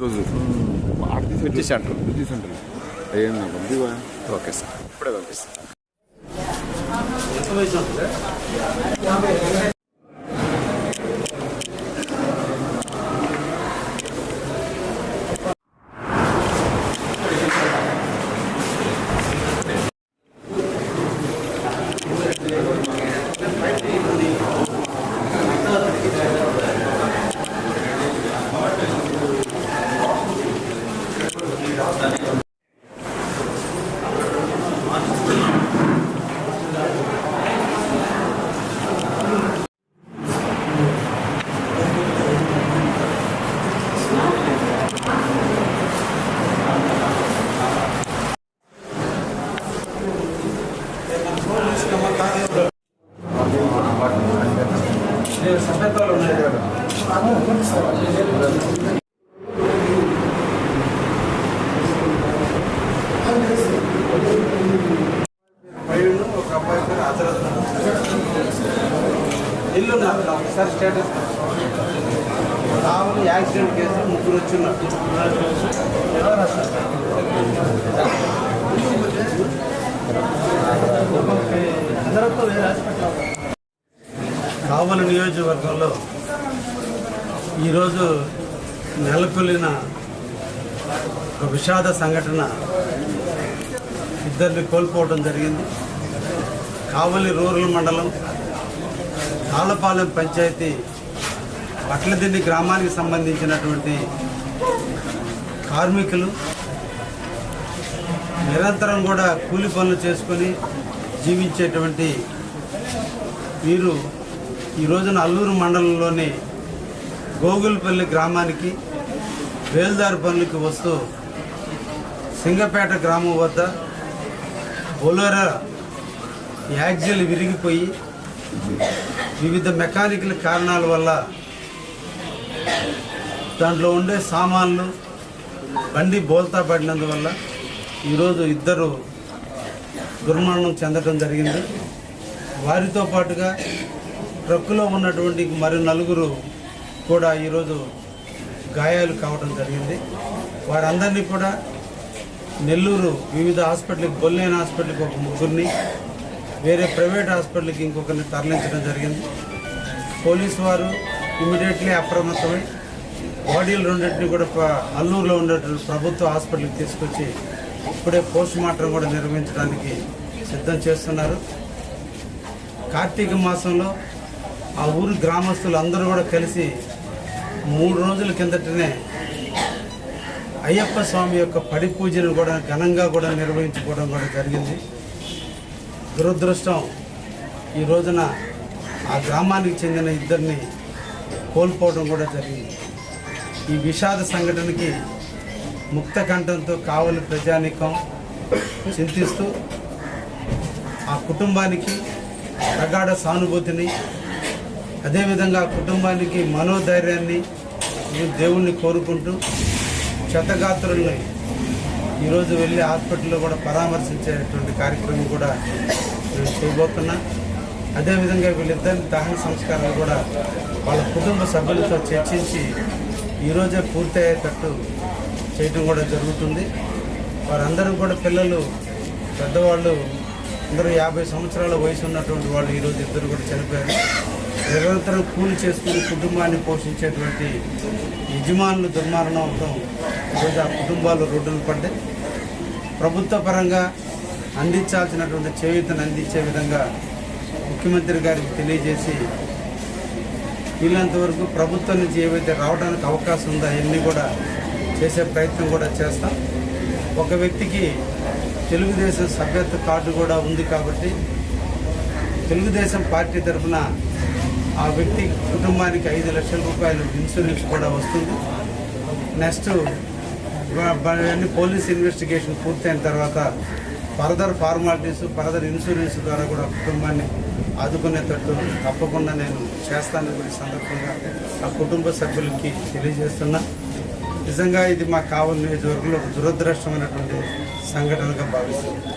రోజు బుద్ధి సెంటర్. బుద్ధి సెంటర్. ఏం పంపివా ఓకే సార్. ఇప్పుడే పంపిస్తాను పైన ఒక ఇల్లు నాకు sir status Ramulu accident case ముగ్గురు వచ్చిన్నారు కావలి నియోజకవర్గంలో ఈరోజు నెలకొల్లిన ఒక విషాద సంఘటన ఇద్దరిని కోల్పోవడం జరిగింది. కావలి రూరల్ మండలం తాళపాలెం పంచాయతీ పట్లదిండి గ్రామానికి సంబంధించినటువంటి కార్మికులు నిరంతరం కూడా కూలి పనులు చేసుకొని జీవించేటువంటి వీరు ఈ రోజున అల్లూరు మండలంలోని గోగులపల్లి గ్రామానికి వేల్దారు పనులకి వస్తూ సింగపేట గ్రామం వద్ద బొలోరా యాక్సిల్ విరిగిపోయి వివిధ మెకానికల్ కారణాల వల్ల దాంట్లో ఉండే సామాన్లు బండి బోల్తా పడినందువల్ల ఈరోజు ఇద్దరు దుర్మరణం చెందడం జరిగింది. వారితో పాటుగా ట్రక్కులో ఉన్నటువంటి మరి నలుగురు కూడా ఈరోజు గాయాలు కావడం జరిగింది. వారందరినీ కూడా నెల్లూరు వివిధ హాస్పిటల్కి బొల్లేని హాస్పిటల్కి ఒక ముగ్గురిని వేరే ప్రైవేట్ హాస్పిటల్కి ఇంకొకరిని తరలించడం జరిగింది. పోలీసు వారు ఇమీడియట్లీ అప్రమత్తమై బాడీలు రెండింటిని కూడా ప- అల్లూరులో ఉన్నటువంటి ప్రభుత్వ హాస్పిటల్కి తీసుకొచ్చి ఇప్పుడే పోస్ట్ మార్టం కూడా నిర్వహించడానికి సిద్ధం చేస్తున్నారు. కార్తీక మాసంలో ఆ ఊరి గ్రామస్తులు అందరూ కూడా కలిసి మూడు రోజుల కిందటనే అయ్యప్ప స్వామి యొక్క పడి పూజను కూడా ఘనంగా కూడా నిర్వహించుకోవడం కూడా జరిగింది. దురదృష్టం ఈ రోజున ఆ గ్రామానికి చెందిన ఇద్దరిని కోల్పోవడం కూడా జరిగింది. ఈ విషాద సంఘటనకి ముక్త కంఠంతో కావలి ప్రజానికం చింతిస్తూ ఆ కుటుంబానికి ప్రగాఢ సానుభూతిని అదేవిధంగా కుటుంబానికి మనోధైర్యాన్ని దేవుణ్ణి కోరుకుంటూ క్షతగాత్రుల్ని ఈరోజు వెళ్ళి హాస్పిటల్లో కూడా పరామర్శించేటువంటి కార్యక్రమం కూడా మేము చేయబోతున్నా. అదేవిధంగా వీళ్ళిద్దరి దహన సంస్కారాలు కూడా వాళ్ళ కుటుంబ సభ్యులతో చర్చించి ఈరోజే పూర్తి అయ్యేటట్టు చేయటం కూడా జరుగుతుంది. వారందరూ కూడా పిల్లలు పెద్దవాళ్ళు అందరూ యాభై సంవత్సరాల వయసు ఉన్నటువంటి వాళ్ళు ఈరోజు ఇద్దరు కూడా చనిపోయారు. నిరంతరం కూలి చేసుకుని కుటుంబాన్ని పోషించేటువంటి యజమానులు దుర్మరణం అవడం ఈరోజు ఆ కుటుంబాలు రోడ్డును పడ్డాయి. ప్రభుత్వ పరంగా అందించాల్సినటువంటి చేయూతను అందించే విధంగా ముఖ్యమంత్రి గారికి తెలియజేసి వీళ్ళంత వరకు ప్రభుత్వం నుంచి ఏవైతే రావడానికి అవకాశం ఉందో అవన్నీ కూడా చేసే ప్రయత్నం కూడా చేస్తాం. ఒక వ్యక్తికి తెలుగుదేశం సభ్యత్వ కార్డు కూడా ఉంది కాబట్టి తెలుగుదేశం పార్టీ తరఫున ఆ వ్యక్తి కుటుంబానికి ఐదు లక్షల రూపాయలు ఇన్సూరెన్స్ కూడా వస్తుంది. నెక్స్ట్ అన్ని పోలీస్ ఇన్వెస్టిగేషన్ పూర్తయిన తర్వాత ఫర్దర్ ఫార్మాలిటీస్ ఫర్దర్ ఇన్సూరెన్స్ ద్వారా కూడా కుటుంబాన్ని ఆదుకునేటట్టు తప్పకుండా నేను చేస్తానని కూడా సందర్భంగా ఆ కుటుంబ సభ్యులకి తెలియజేస్తున్నా. నిజంగా ఇది మా కావలి నియోజకవర్గంలో దురదృష్టమైనటువంటి సంఘటనగా భావిస్తున్నాను